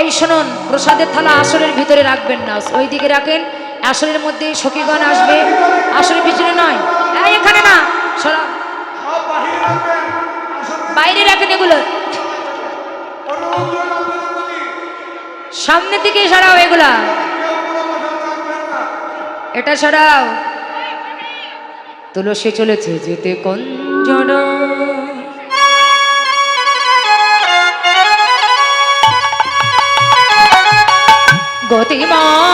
এই শুনুন, প্রসাদের থালা আসরের ভিতরে রাখবেন না। ওই দিকে রাখেন, আসরের মধ্যে সখীগণ আসবে। আসরের পিছনে নয়। এখানে না, সরা বাইরে রাখেন এগুলো। সামনের দিকে সরাও এগুলা। এটা সরাও। তুলসী চলেছে, যেতে ah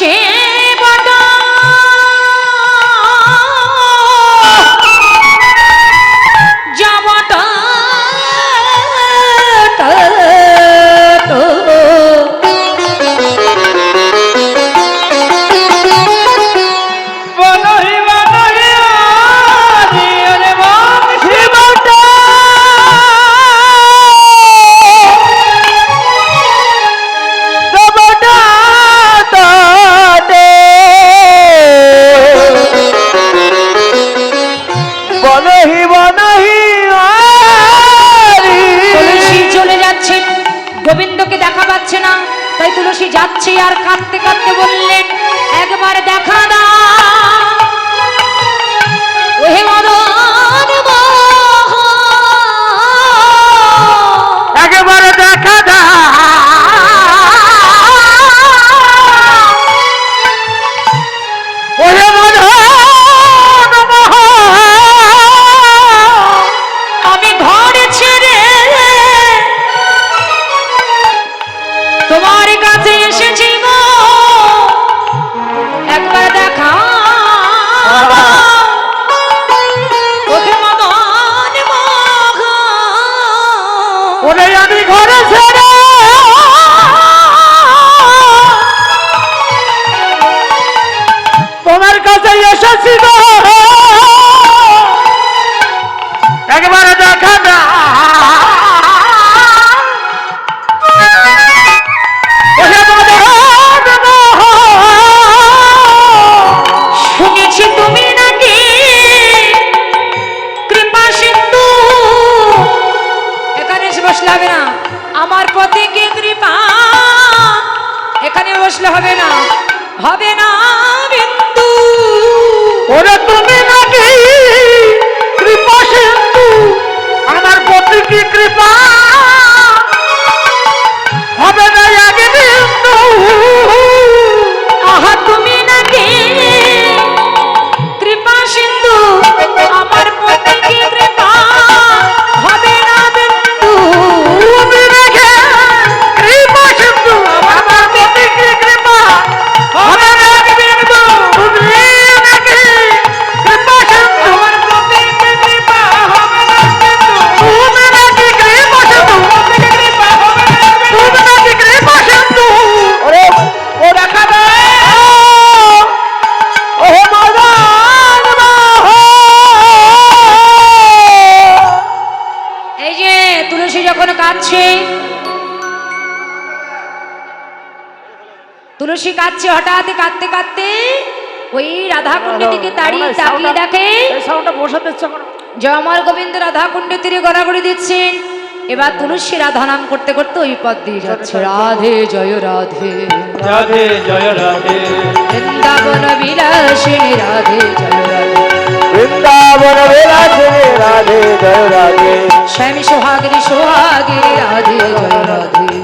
সে তুলসী চলে যাচ্ছেন গোবিন্দকে দেখা পাচ্ছে না, তাই তুলসী যাচ্ছে আর কাঁদতে কাঁদতে বললেন, একবার দেখা দাও। ওহে মদন ¡Máximo! হঠাৎ কাঁদতে কাঁদতে ওই রাধা কুণ্ডের দিকে তাড়িয়ে তাকিয়ে দেখে। আমার। গোবিন্দ রাধা কুণ্ডের তীরে গড়াগড়ি দিচ্ছেন। এবার তুলসী রাধা নাম করতে করতে ওই পথ দিয়ে যাচ্ছে। রাধে জয় রাধে। রাধে জয় রাধে। বৃন্দাবন বিলাসিনী রাধে জয় রাধে। বৃন্দাবন বিলাসিনী রাধে জয় রাধে। স্বামী সোহাগিনী সোহাগিনী রাধে জয় রাধে।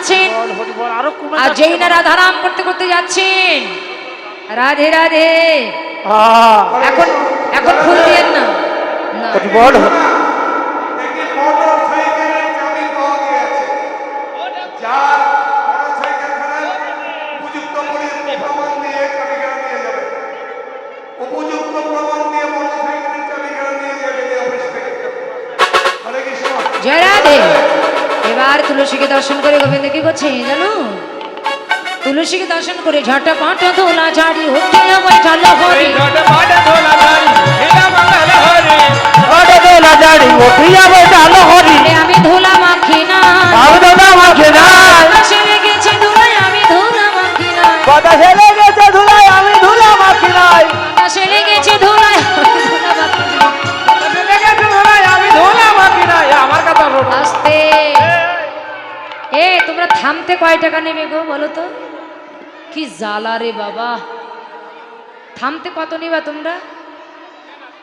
যাচ্ছেন। আরও যেই না রাধারাম করতে করতে যাচ্ছেন রাধে রাধে। এখন এখন ফুল দিয়েন না। না। বল এবার তুলসীকে দর্শন করে গোবিন্দ কি করছে জানো? তুলসীকে দর্শন করে ঝাটা পাটা ধোলা ঝাড়ি উঠে আমার ঝালা হরি ওটা দোলা জাড়ি উঠিয়া বসাল হরি আরে আমি ধোলা মাখি না বাবু দাদা আমাকে নাই তো কি জ্বালা রে বাবা। থামতে কত নিবা তোমরা?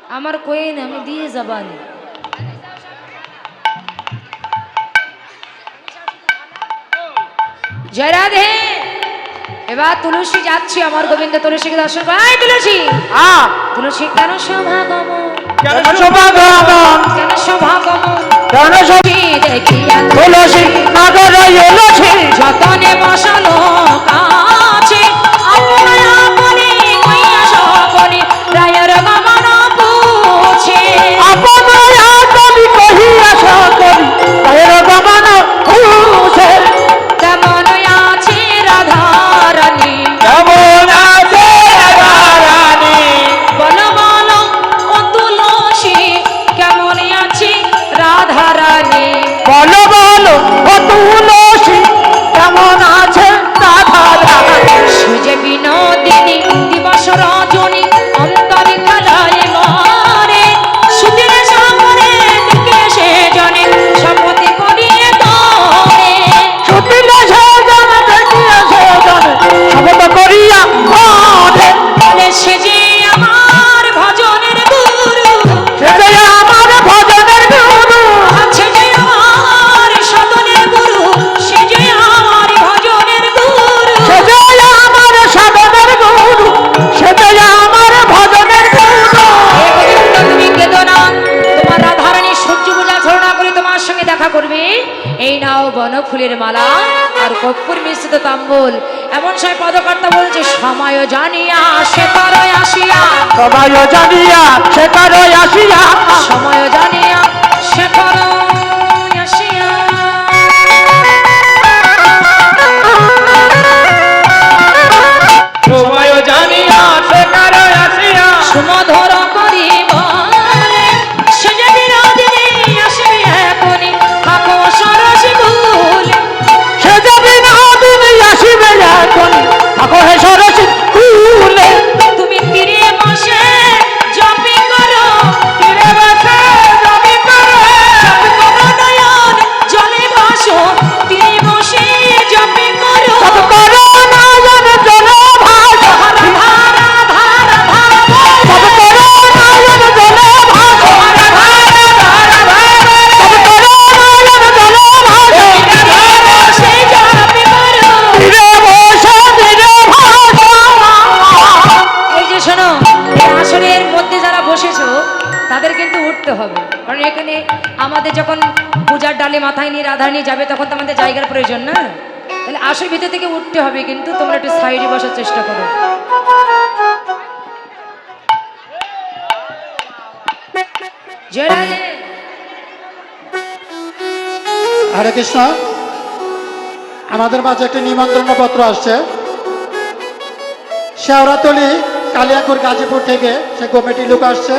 আমার কোয়েন আমি দিয়ে যাবানি। জয় রাধে। এবার তুলসী যাচ্ছি আমার গোবিন্দ তুলসীকে দর্শন তুলসী। আ। তুলসী কেন সভাগম কেন সভাগমন কেন সভাগম কেন দেখিয়া তুলসী নগর এলছি যতনে বসালো কাছে ফুলের মালা আর কর্পূর মিশ্রিত তাম্বুল। এমন সময় পদকর্তা বলছে সময় জানিয়া, সে তারই আসিয়া। সময় জানিয়া, সে কারও এখানে আমাদের যখন পূজার ডালে মাথায় নিয়ে রাধা নিয়ে যাবে, তখন তো আমাদের জায়গার প্রয়োজন না? তাহলে আসর ভিতর থেকে উঠতে হবে কিন্তু, তোমরা একটু সাইডে বসার চেষ্টা করো। হরে কৃষ্ণ। আমাদের মাঝে একটি নিমন্ত্রণ পত্র আসছে। শেওড়াতলি, কালিয়াকুর, গাজীপুর থেকে সে কমিটি লোক আসছে।